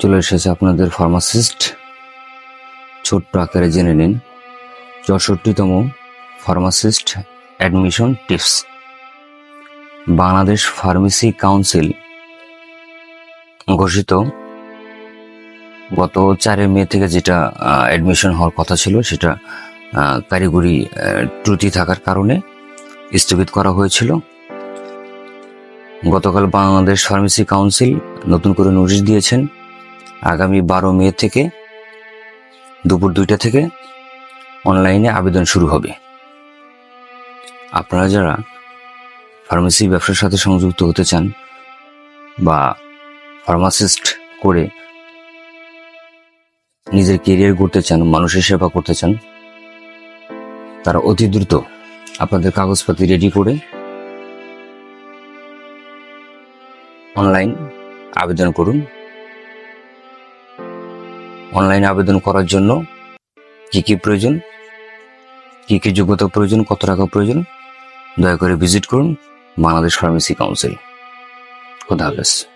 চলে এসেছে আপনাদের ফার্মাসিস্ট। ছোট্ট আকারে জেনে নিন, চৌষট্টিতম pharmacist admission tips. Bangladesh pharmacy council ঘোষিত। গত চারে মে থেকে যেটা অ্যাডমিশন হওয়ার কথা ছিল, সেটা কারিগরি ত্রুটি থাকার কারণে স্থগিত করা হয়েছিল। গতকাল বাংলাদেশ ফার্মেসি কাউন্সিল নতুন করে নোটিশ দিয়েছেন আগামী বারো মে থেকে দুপুর দুইটা থেকে অনলাইনে আবেদন শুরু হবে। আপনারা যারা ফার্মেসি ব্যবসার সাথে সংযুক্ত হতে চান বা ফার্মাসিস্ট করে নিজের কেরিয়ার গড়তে চান, মানুষের সেবা করতে চান, তারা অতি দ্রুত আপনাদের কাগজপাতি রেডি করে অনলাইন আবেদন করুন। অনলাইনে আবেদন করার জন্য কি কি প্রয়োজন? কি কি যোগ্যতা প্রয়োজন? কত টাকা প্রয়োজন? দয়া করে ভিজিট করুন বাংলাদেশ ফার্মেসি কাউন্সিল। খোদা হাফেজ।